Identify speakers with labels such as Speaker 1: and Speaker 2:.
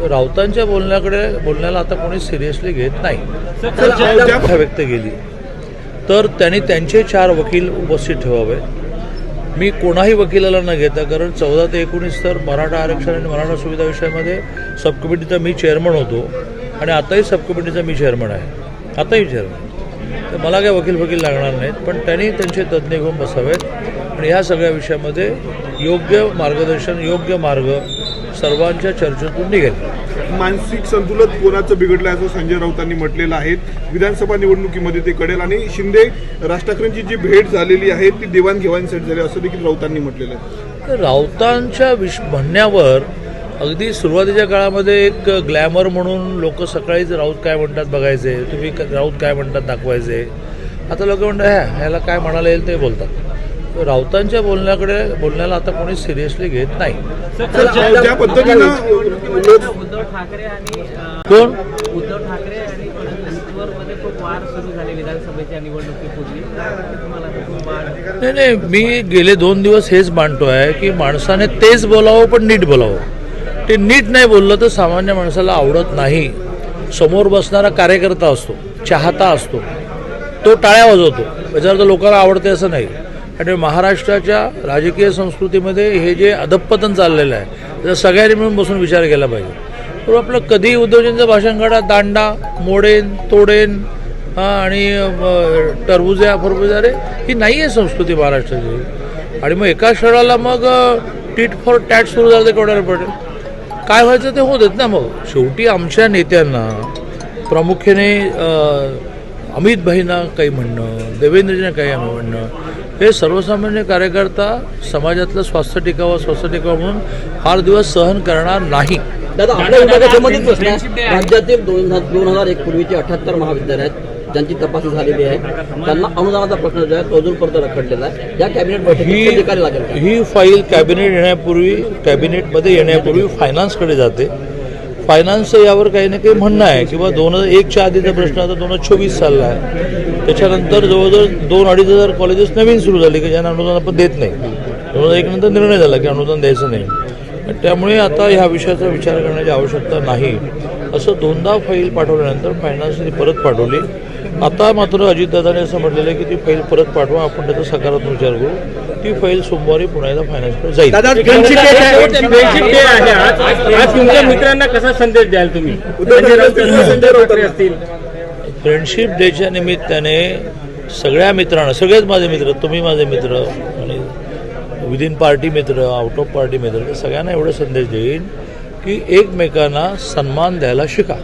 Speaker 1: राऊतांच्या बोलण्याकडे बोलण्याला आता कोणी सिरियसली घेत नाही. व्यक्त केली. तर त्यांनी त्यांचे चार वकील उपस्थित ठेवावे. मी कोणाही वकिलाला न घेता कारण चौदा ते एकोणीस तर मराठा आरक्षण आणि मराठा सुविधा विषयामध्ये सबकमिटीचा मी चेअरमन होतो आणि आताही सबकमिटीचा मी चेअरमन आहे. आताही चेअरमन तर मला काय वकील वकील लागणार नाहीत पण त्यांनी त्यांचे तज्ज्ञ घेऊन बसावेत. आणि ह्या सगळ्या विषयामध्ये योग्य मार्गदर्शन योग्य मार्ग सर्वांच्या चर्चेतून निघेल.
Speaker 2: मानसिक संतुलन कोणाचं बिघडलं आहे असं संजय राऊतांनी म्हटलेलं आहे. विधानसभा निवडणुकीमध्ये ते कळेल आणि शिंदे राज ठाकरेंची जी भेट झालेली आहे ती देवाणघेवाणीसाठी झाली असं देखील राऊतांनी म्हटलेलं आहे.
Speaker 1: तर राऊतांच्या विश म्हणण्यावर अगदी सुरुवातीच्या काळामध्ये एक ग्लॅमर म्हणून लोक सकाळीच राऊत काय म्हणतात बघायचे तुम्ही राऊत काय म्हणतात दाखवायचे. आता लोक म्हणतात ह्या ह्याला काय म्हणायला येईल ते बोलतात. राऊतांच्या बोलण्याकडे बोलण्याला आता कोणी सिरियसली घेत नाही.
Speaker 3: उद्धव ठाकरे आणि
Speaker 1: कोण?
Speaker 3: उद्धव ठाकरे आणि
Speaker 1: नाही नाही मी गेले दोन दिवस हेच मांडतोय की माणसाने तेच बोलावं पण नीट बोलावं. ते नीट नाही बोललं तर सामान्य माणसाला आवडत नाही. समोर बसणारा कार्यकर्ता असतो चाहता असतो. तो टाळ्या वाजवतो. त्याच्यावर तर लोकांना आवडते असं नाही. आणि महाराष्ट्राच्या राजकीय संस्कृतीमध्ये हे जे अधपतन चाललेलं आहे त्याचा सगळ्यांनी मिळून बसून विचार केला पाहिजे. तर आपलं कधी उद्योजकांचं भाषण काढा दांडा मोडेन तोडेन आणि टरबुज्या टरबुजा फरबुजा रे ही नाही आहे संस्कृती महाराष्ट्राची. आणि मग एका क्षणाला मग टीट फॉर टॅट सुरू झालं ते केवढ्याला पडेल? काय व्हायचं ते होत ना मग. शेवटी आमच्या नेत्यांना प्रामुख्याने अमित भाईंना काही म्हणणं देवेंद्रजींना काही म्हणणं हे सर्वसामान्य कार्यकर्ता समाजातलं स्वास्थ्य टिकावं स्वास्थ्य टिकावं म्हणून फार दिवस सहन करणार नाही.
Speaker 4: दादा आपल्या विभागाचा मध्येच प्रश्न आहे. राज्यातील दोन हजार दोन हजार एक पूर्वीचे अठ्याहत्तर महाविद्यालय आहेत ज्यांची तपासणी झालेली आहे. त्यांना अनुदानाचा प्रश्न जो आहे तो अजूनपर्यंत रखडलेला आहे. या कॅबिनेट बैठकीत
Speaker 1: ही
Speaker 4: निकाली लागेल का?
Speaker 1: ही फाईल कॅबिनेट येण्यापूर्वी कॅबिनेटमध्ये येण्यापूर्वी फायनान्सकडे जाते. फायनान्सचं यावर काही ना काही म्हणणं आहे. किंवा दोन हजार एकच्या आधीचा प्रश्न आता दोन हजार चोवीस चालला आहे. त्याच्यानंतर जवळजवळ दोन अडीच हजार कॉलेजेस नवीन सुरू झाली की ज्यांना अनुदान आपण देत नाही. दोन हजार एक नंतर निर्णय झाला की अनुदान द्यायचं नाही. त्यामुळे आता ह्या विषयाचा विचार करण्याची आवश्यकता नाही. असं दोनदा फाईल पाठवल्यानंतर फायनान्सने परत पाठवली. आता मात्र अजितदादाने असं म्हटलेलं आहे की ती फाईल परत पाठवा आपण त्याचा सकारात्मक विचार करू. ती फाईल सोमवारी पुन्हा एकदा फायनान्सकडे जाईल.
Speaker 5: आज तुमच्या मित्रांना कसा संदेश द्याल तुम्ही?
Speaker 1: फ्रेंडशिप डेच्या निमित्ताने सगळ्या मित्रांना सगळेच माझे मित्र तुम्ही माझे मित्र आणि विदिन पार्टी मित्र आउट ऑफ पार्टी मित्र सगळ्यांना एवढं संदेश देईन की एकमेकांना सन्मान द्यायला शिका.